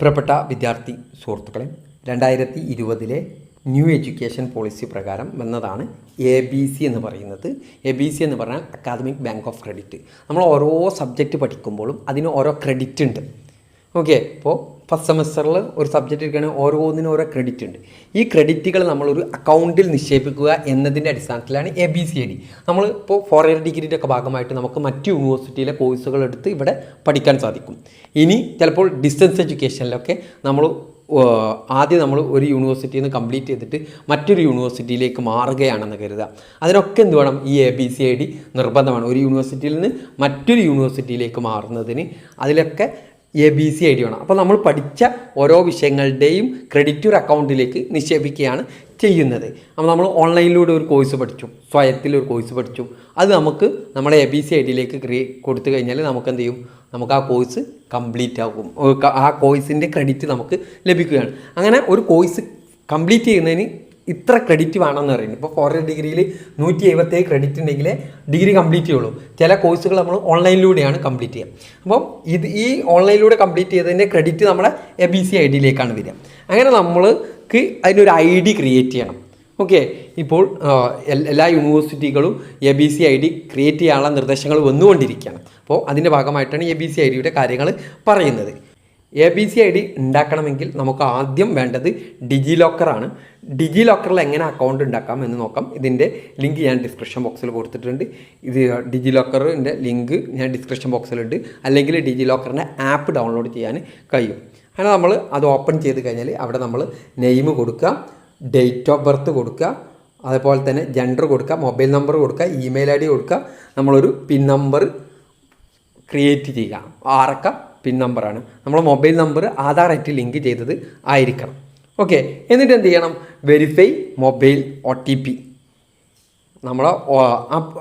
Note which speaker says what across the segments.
Speaker 1: പ്രിയപ്പെട്ട വിദ്യാർത്ഥി സുഹൃത്തുക്കളെ രണ്ടായിരത്തി ഇരുപതിലെ ന്യൂ എഡ്യൂക്കേഷൻ പോളിസി പ്രകാരം വന്നതാണ് എ ബി സി എന്ന് പറയുന്നത്. എ ബി സി എന്ന് പറഞ്ഞാൽ അക്കാദമിക് ബാങ്ക് ഓഫ് ക്രെഡിറ്റ്. നമ്മൾ ഓരോ സബ്ജക്റ്റ് പഠിക്കുമ്പോഴും അതിന് ഓരോ ക്രെഡിറ്റ് ഉണ്ട്. ഓക്കെ ഇപ്പോൾ ഫസ്റ്റ് സെമസ്റ്ററിൽ ഒരു സബ്ജക്റ്റ് എടുക്കുകയാണെങ്കിൽ ഓരോന്നിനും ഓരോ ക്രെഡിറ്റ് ഉണ്ട്. ഈ ക്രെഡിറ്റുകൾ നമ്മളൊരു അക്കൗണ്ടിൽ നിക്ഷേപിക്കുക എന്നതിന്റെ അടിസ്ഥാനത്തിലാണ് A B C I D നമ്മൾ ഇപ്പോൾ ഫോർ ഇയർ ഡിഗ്രീന്റെ ഒക്കെ ഭാഗമായിട്ട് നമുക്ക് മറ്റ് യൂണിവേഴ്സിറ്റിയിലെ കോഴ്സുകൾ എടുത്ത് ഇവിടെ പഠിക്കാൻ സാധിക്കും. ഇനി ചിലപ്പോൾ ഡിസ്റ്റൻസ് എഡ്യൂക്കേഷനിലൊക്കെ നമ്മൾ ആദ്യം നമ്മൾ ഒരു യൂണിവേഴ്സിറ്റിയിൽ നിന്ന് കംപ്ലീറ്റ് ചെയ്തിട്ട് മറ്റൊരു യൂണിവേഴ്സിറ്റിയിലേക്ക് മാറുകയാണെന്ന് കരുതുക. അതിനൊക്കെ എന്ത് വേണം? ഈ A B C I D നിർബന്ധമാണ്. ഒരു യൂണിവേഴ്സിറ്റിയിൽ നിന്ന് മറ്റൊരു യൂണിവേഴ്സിറ്റിയിലേക്ക് മാറുന്നതിന് അതിലൊക്കെ A B C I D വേണം. അപ്പോൾ നമ്മൾ പഠിച്ച ഓരോ വിഷയങ്ങളുടെയും ക്രെഡിറ്റ് ഒരു അക്കൗണ്ടിലേക്ക് നിക്ഷേപിക്കുകയാണ് ചെയ്യുന്നത്. അപ്പോൾ നമ്മൾ ഓൺലൈനിലൂടെ ഒരു കോഴ്സ് പഠിച്ചു സ്വയത്തിൽ ഒരു കോഴ്സ് പഠിച്ചു. അത് നമുക്ക് നമ്മുടെ എ ബി സി ഐ ഡിയിലേക്ക് ക്രിയേ കൊടുത്തു കഴിഞ്ഞാൽ നമുക്ക് എന്ത് ചെയ്യും? നമുക്ക് ആ കോഴ്സ് കംപ്ലീറ്റ് ആകും. ആ കോഴ്സിന്റെ ക്രെഡിറ്റ് നമുക്ക് ലഭിക്കുകയാണ്. അങ്ങനെ ഒരു കോഴ്സ് കംപ്ലീറ്റ് ചെയ്യുന്നതിന് ഇത്ര ക്രെഡിറ്റ് വേണമെന്ന് പറയുന്നത് ഇപ്പോൾ ഫോർ ഇയർ ഡിഗ്രിയിൽ നൂറ്റി എഴുപത്തേഴ് ക്രെഡിറ്റ് ഉണ്ടെങ്കിൽ ഡിഗ്രി കംപ്ലീറ്റ് ചെയ്യുള്ളൂ. ചില കോഴ്സുകൾ നമ്മൾ ഓൺലൈനിലൂടെയാണ് കംപ്ലീറ്റ് ചെയ്യുക. അപ്പം ഇത് ഈ ഓൺലൈനിലൂടെ കംപ്ലീറ്റ് ചെയ്തതിന്റെ ക്രെഡിറ്റ് നമ്മുടെ എ ബി സി ഐ ഡിയിലേക്കാണ് വരിക. അങ്ങനെ നമ്മൾക്ക് അതിനൊരു ഐ ഡി ക്രിയേറ്റ് ചെയ്യണം. ഓക്കെ ഇപ്പോൾ എല്ലാ യൂണിവേഴ്സിറ്റികളും A B C I D create ചെയ്യാനുള്ള നിർദ്ദേശങ്ങൾ വന്നുകൊണ്ടിരിക്കുകയാണ്. അപ്പോൾ അതിന്റെ ഭാഗമായിട്ടാണ് എ ബി സി ഐ ഡിയുടെ കാര്യങ്ങൾ പറയുന്നത്. A B C I D ഉണ്ടാക്കണമെങ്കിൽ നമുക്ക് ആദ്യം വേണ്ടത് ഡിജി ലോക്കറാണ് ഡിജി ലോക്കറിൽ എങ്ങനെ അക്കൗണ്ട് ഉണ്ടാക്കാം എന്ന് നോക്കാം. ഇതിന്റെ ലിങ്ക് ഞാൻ ഡിസ്ക്രിപ്ഷൻ ബോക്സിൽ കൊടുത്തിട്ടുണ്ട്. ഇത് ഡിജി ലോക്കറിന്റെ ലിങ്ക് ഞാൻ ഡിസ്ക്രിപ്ഷൻ ബോക്സിലുണ്ട് അല്ലെങ്കിൽ ഡിജി ലോക്കറിന്റെ ആപ്പ് ഡൗൺലോഡ് ചെയ്യാൻ കഴിയും. അങ്ങനെ നമ്മൾ അത് ഓപ്പൺ ചെയ്ത് കഴിഞ്ഞാൽ അവിടെ നമ്മൾ നെയിം കൊടുക്കുക ഡേറ്റ് ഓഫ് ബർത്ത് കൊടുക്കുക അതുപോലെ തന്നെ ജെൻഡർ കൊടുക്കുക മൊബൈൽ നമ്പർ കൊടുക്കുക ഇമെയിൽ ഐ ഡി കൊടുക്കുക. നമ്മളൊരു പിൻ നമ്പർ ക്രിയേറ്റ് ചെയ്യുക. ആറക്ക പിൻ നമ്പറാണ്. നമ്മൾ മൊബൈൽ നമ്പർ ആധാറായിട്ട് ലിങ്ക് ചെയ്തത് ആയിരിക്കണം. ഓക്കെ എന്നിട്ട് എന്ത് ചെയ്യണം? Verify mobile O T P നമ്മൾ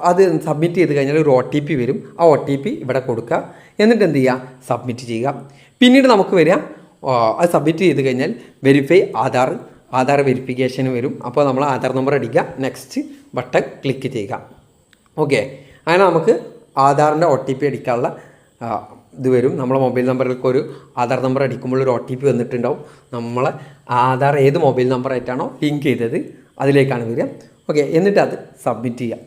Speaker 1: അത് സബ്മിറ്റ് ചെയ്ത് കഴിഞ്ഞാൽ ഒരു ഒ ടി പി വരും. ആ ഒ ടി പി ഇവിടെ കൊടുക്കുക. എന്നിട്ട് എന്ത് ചെയ്യുക? സബ്മിറ്റ് ചെയ്യുക. പിന്നീട് നമുക്ക് വരിക. അത് സബ്മിറ്റ് ചെയ്ത് കഴിഞ്ഞാൽ വെരിഫൈ ആധാർ ആധാർ വെരിഫിക്കേഷന് വരും. അപ്പോൾ നമ്മൾ ആധാർ നമ്പർ അടിക്കുക. നെക്സ്റ്റ് ബട്ടൺ ക്ലിക്ക് ചെയ്യുക. ഓക്കെ അങ്ങനെ നമുക്ക് ആധാറിന്റെ ഒ ടി പി അടിക്കാനുള്ള ഇത് വരും. നമ്മളെ മൊബൈൽ നമ്പറിലേക്ക് ഒരു ആധാർ നമ്പർ അടിക്കുമ്പോൾ ഒരു ഒ ടി പി വന്നിട്ടുണ്ടാവും. നമ്മളെ ആധാർ ഏത് മൊബൈൽ നമ്പറായിട്ടാണോ ലിങ്ക് ചെയ്തത് അതിലേക്കാണ് വരിക. ഓക്കെ എന്നിട്ട് അത് സബ്മിറ്റ് ചെയ്യാം.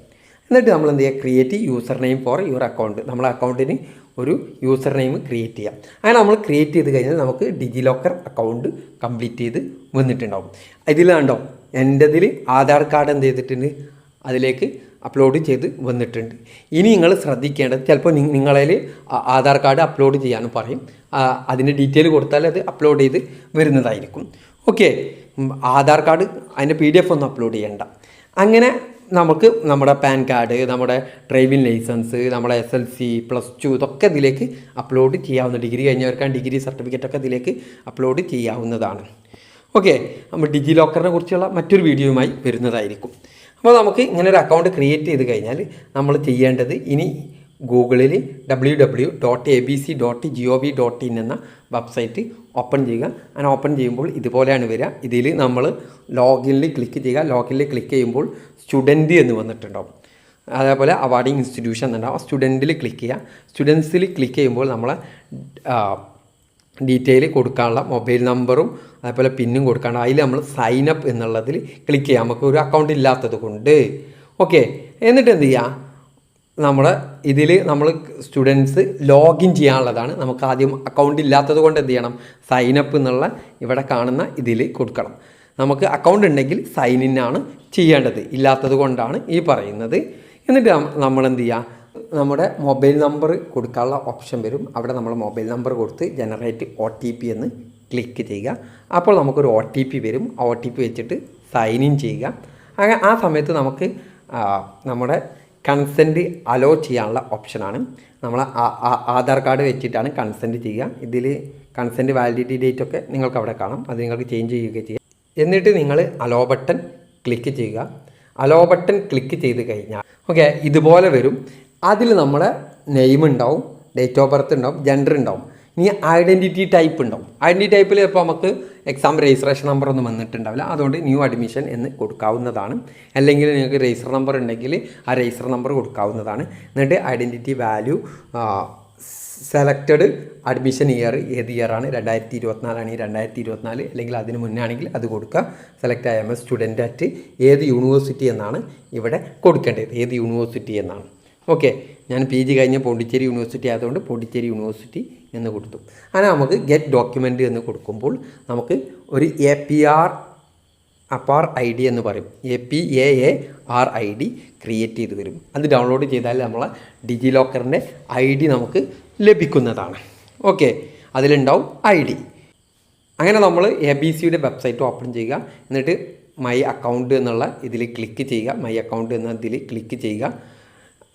Speaker 1: എന്നിട്ട് നമ്മൾ എന്ത് ചെയ്യുക create user name for your account നമ്മളെ അക്കൗണ്ടിന് ഒരു യൂസർ നെയിം ക്രിയേറ്റ് ചെയ്യാം. അങ്ങനെ നമ്മൾ ക്രിയേറ്റ് ചെയ്ത് കഴിഞ്ഞാൽ നമുക്ക് ഡിജി ലോക്കർ അക്കൗണ്ട് കംപ്ലീറ്റ് ചെയ്ത് വന്നിട്ടുണ്ടാവും. ഇതിലാണ്ടോ എന്റെതിൽ ആധാർ കാർഡ് എന്ത് ചെയ്തിട്ടുണ്ട്? അതിലേക്ക് അപ്ലോഡ് ചെയ്ത് വന്നിട്ടുണ്ട്. ഇനി നിങ്ങൾ ശ്രദ്ധിക്കേണ്ടത് ചിലപ്പോൾ നിങ്ങളിൽ ആധാർ കാർഡ് അപ്ലോഡ് ചെയ്യാനും പറയും. അതിന്റെ ഡീറ്റെയിൽ കൊടുത്താൽ അത് അപ്ലോഡ് ചെയ്ത് വരുന്നതായിരിക്കും. ഓക്കെ ആധാർ കാർഡ് അതിന്റെ പി ഡി എഫ് ഒന്നും അപ്ലോഡ് ചെയ്യണ്ട. അങ്ങനെ നമുക്ക് നമ്മുടെ പാൻ കാർഡ് നമ്മുടെ ഡ്രൈവിംഗ് ലൈസൻസ് നമ്മുടെ S L C plus two ഇതൊക്കെ ഇതിലേക്ക് അപ്ലോഡ് ചെയ്യാവുന്ന ഡിഗ്രി കഴിഞ്ഞവർക്കാണ് ഡിഗ്രി സർട്ടിഫിക്കറ്റൊക്കെ ഇതിലേക്ക് അപ്ലോഡ് ചെയ്യാവുന്നതാണ്. ഓക്കെ നമ്മൾ ഡിജി ലോക്കറിനെ കുറിച്ചുള്ള മറ്റൊരു വീഡിയോയുമായി വരുന്നതായിരിക്കും. അപ്പോൾ നമുക്ക് ഇങ്ങനെ ഒരു അക്കൗണ്ട് ക്രിയേറ്റ് ചെയ്ത് കഴിഞ്ഞാൽ നമ്മൾ ചെയ്യേണ്ടത് ഇനി ഗൂഗിളിൽ W W dot A B C dot G O V dot in എന്ന വെബ്സൈറ്റ് ഓപ്പൺ ചെയ്യുക. അങ്ങനെ ഓപ്പൺ ചെയ്യുമ്പോൾ ഇതുപോലെയാണ് വരിക. ഇതിൽ നമ്മൾ ലോഗിനിൽ ക്ലിക്ക് ചെയ്യുക. ലോഗിനിൽ ക്ലിക്ക് ചെയ്യുമ്പോൾ സ്റ്റുഡന്റ് എന്ന് വന്നിട്ടുണ്ടാവും. അതേപോലെ അവാർഡിങ് ഇൻസ്റ്റിറ്റ്യൂഷൻ എന്നുണ്ടാവും. സ്റ്റുഡന്റിൽ ക്ലിക്ക് ചെയ്യുക. സ്റ്റുഡൻസിൽ ക്ലിക്ക് ചെയ്യുമ്പോൾ നമ്മളെ ഡീറ്റെയിൽ കൊടുക്കാനുള്ള മൊബൈൽ നമ്പറും അതേപോലെ പിന്നും കൊടുക്കാണ്ട് അതിൽ നമ്മൾ സൈൻ അപ്പ് എന്നുള്ളതിൽ ക്ലിക്ക് ചെയ്യാം. നമുക്ക് ഒരു അക്കൗണ്ട് ഇല്ലാത്തത് കൊണ്ട്. ഓക്കെ എന്നിട്ട് എന്ത് ചെയ്യുക നമ്മൾ ഇതിൽ നമ്മൾ സ്റ്റുഡൻസ് ലോഗിൻ ചെയ്യാനുള്ളതാണ്. നമുക്ക് ആദ്യം അക്കൗണ്ട് ഇല്ലാത്തത് കൊണ്ട് എന്ത് ചെയ്യണം? സൈൻ അപ്പ് എന്നുള്ള ഇവിടെ കാണുന്ന ഇതിൽ കൊടുക്കണം. നമുക്ക് അക്കൗണ്ട് ഉണ്ടെങ്കിൽ സൈൻ ഇൻ ആണ് ചെയ്യേണ്ടത്. ഇല്ലാത്തത് കൊണ്ടാണ് ഈ പറയുന്നത്. എന്നിട്ട് നമ്മൾ എന്ത് ചെയ്യുക നമ്മുടെ മൊബൈൽ നമ്പർ കൊടുക്കാനുള്ള ഓപ്ഷൻ വരും. അവിടെ നമ്മൾ മൊബൈൽ നമ്പർ കൊടുത്ത് ജനറേറ്റ് ഒ ടി പി എന്ന് ക്ലിക്ക് ചെയ്യുക. അപ്പോൾ നമുക്കൊരു ഒ ടി പി വരും. ആ ഒ ടി പി വെച്ചിട്ട് സൈൻ ഇൻ ചെയ്യുക. അങ്ങനെ ആ സമയത്ത് നമുക്ക് നമ്മുടെ കൺസെന്റ് അലോ ചെയ്യാനുള്ള ഓപ്ഷനാണ് നമ്മൾ ആധാർ കാർഡ് വെച്ചിട്ടാണ് കൺസെന്റ് ചെയ്യുക. ഇതിൽ കൺസെന്റ് വാലിഡിറ്റി ഡേറ്റ് ഒക്കെ നിങ്ങൾക്ക് അവിടെ കാണാം. അത് നിങ്ങൾക്ക് ചേഞ്ച് ചെയ്യുക ചെയ്യാം. എന്നിട്ട് നിങ്ങൾ അലോ ബട്ടൺ ക്ലിക്ക് ചെയ്യുക. അലോ ബട്ടൺ ക്ലിക്ക് ചെയ്ത് കഴിഞ്ഞാൽ ഓക്കെ ഇതുപോലെ വരും. അതിൽ നമ്മളെ നെയിം ഉണ്ടാവും ഡേറ്റ് ഓഫ് ബർത്ത് ഉണ്ടാവും ജെൻഡർ ഉണ്ടാവും ഇനി ഐഡന്റിറ്റി ടൈപ്പ് ഉണ്ടാവും. ഐഡന്റിറ്റി ടൈപ്പിൽ ഇപ്പോൾ നമുക്ക് എക്സാം രജിസ്ട്രേഷൻ നമ്പർ ഒന്നും വന്നിട്ടുണ്ടാവില്ല. അതുകൊണ്ട് ന്യൂ അഡ്മിഷൻ എന്ന് കൊടുക്കാവുന്നതാണ്. അല്ലെങ്കിൽ നിങ്ങൾക്ക് രജിസ്റ്റർ നമ്പർ ഉണ്ടെങ്കിൽ ആ രജിസ്റ്റർ നമ്പർ കൊടുക്കാവുന്നതാണ്. എന്നിട്ട് identity value selected admission year ഏത് ഇയറാണ് രണ്ടായിരത്തി ഇരുപത്തിനാലാണെങ്കിൽ രണ്ടായിരത്തി ഇരുപത്തിനാല് അല്ലെങ്കിൽ അതിന് മുന്നേ ആണെങ്കിൽ അത് കൊടുക്കുക. സെലക്ട് ആയ എം എസ് സ്റ്റുഡന്റ് അറ്റ് ഏത് യൂണിവേഴ്സിറ്റി എന്നാണ് ഇവിടെ കൊടുക്കേണ്ടത്. ഏത് യൂണിവേഴ്സിറ്റി എന്നാണ്. ഓക്കെ. ഞാൻ പി ജി കഴിഞ്ഞ പോണ്ടിച്ചേരി യൂണിവേഴ്സിറ്റി ആയതുകൊണ്ട് പോണ്ടിച്ചേരി യൂണിവേഴ്സിറ്റി എന്ന് കൊടുത്തു. അങ്ങനെ നമുക്ക് ഗെറ്റ് ഡോക്യുമെന്റ് എന്ന് കൊടുക്കുമ്പോൾ നമുക്ക് ഒരു A P R APAAR I D എന്ന് പറയും. A P A A R I D create ചെയ്ത് തരും. അത് ഡൗൺലോഡ് ചെയ്താൽ നമ്മളെ ഡിജി ലോക്കറിന്റെ ഐ ഡി നമുക്ക് ലഭിക്കുന്നതാണ്. ഓക്കെ. അതിലുണ്ടാവും ഐ ഡി അങ്ങനെ നമ്മൾ എ ബി സിയുടെ വെബ്സൈറ്റ് ഓപ്പൺ ചെയ്യുക. എന്നിട്ട് മൈ അക്കൗണ്ട് എന്നുള്ള ഇതിൽ ക്ലിക്ക് ചെയ്യുക. മൈ അക്കൗണ്ട് എന്നതിൽ ക്ലിക്ക് ചെയ്യുക.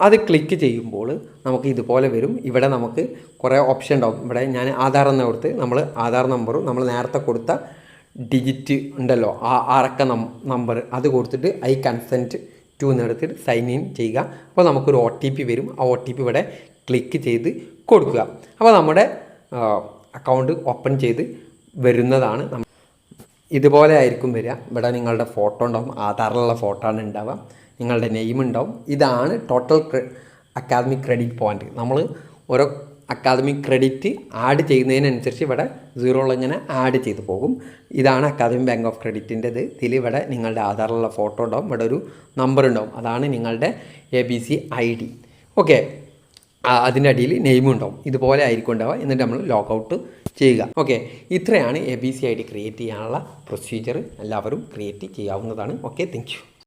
Speaker 1: അത് ക്ലിക്ക് ചെയ്യുമ്പോൾ നമുക്ക് ഇതുപോലെ വരും. ഇവിടെ നമുക്ക് കുറേ ഓപ്ഷൻ ഉണ്ടാവും. ഇവിടെ ഞാൻ ആധാർ എന്ന കൊടുത്ത് നമ്മൾ ആധാർ നമ്പറും നമ്മൾ നേരത്തെ കൊടുത്ത ഡിജിറ്റ് ഉണ്ടല്ലോ. ആ അറക്ക നമ്പർ അത് കൊടുത്തിട്ട് ഐ കൺസെന്റ് ടു എന്നെടുത്തിട്ട് സൈൻ ഇൻ ചെയ്യുക. അപ്പോൾ നമുക്കൊരു ഒ ടി പി വരും. ആ ഒ ടി പി ഇവിടെ ക്ലിക്ക് ചെയ്ത് കൊടുക്കുക. അപ്പോൾ നമ്മുടെ അക്കൗണ്ട് ഓപ്പൺ ചെയ്ത് വരുന്നതാണ്. ഇതുപോലെ ആയിരിക്കും വരിക. ഇവിടെ നിങ്ങളുടെ ഫോട്ടോ ഉണ്ടാവും. ആധാറിലുള്ള ഫോട്ടോ ആണ് ഉണ്ടാവുക. നിങ്ങളുടെ നെയിം ഉണ്ടാവും. ഇതാണ് ടോട്ടൽ അക്കാദമിക് ക്രെഡിറ്റ് പോയിന്റ് നമ്മൾ ഓരോ അക്കാദമിക് ക്രെഡിറ്റ് ആഡ് ചെയ്യുന്നതിനനുസരിച്ച് ഇവിടെ സീറോകൾ ഇങ്ങനെ ആഡ് ചെയ്തു പോകും. ഇതാണ് അക്കാദമിക് ബാങ്ക് ഓഫ് ക്രെഡിറ്റിന്റെത് ഇതിൽ ഇവിടെ നിങ്ങളുടെ ആധാറിലുള്ള ഫോട്ടോ ഉണ്ടാവും. ഇവിടെ ഒരു നമ്പർ ഉണ്ടാവും. അതാണ് നിങ്ങളുടെ A B C I D okay അതിന്റെ അടിയിൽ നെയിം ഉണ്ടാവും. ഇതുപോലെ ആയിരിക്കും ഉണ്ടാവുക എന്നിട്ട് നമ്മൾ ലോഗൗട്ട് ചെയ്യുക. ഓക്കെ ഇത്രയാണ് A B C I D create ചെയ്യാനുള്ള പ്രൊസീജിയർ എല്ലാവരും ക്രിയേറ്റ് ചെയ്യാവുന്നതാണ്. Okay thank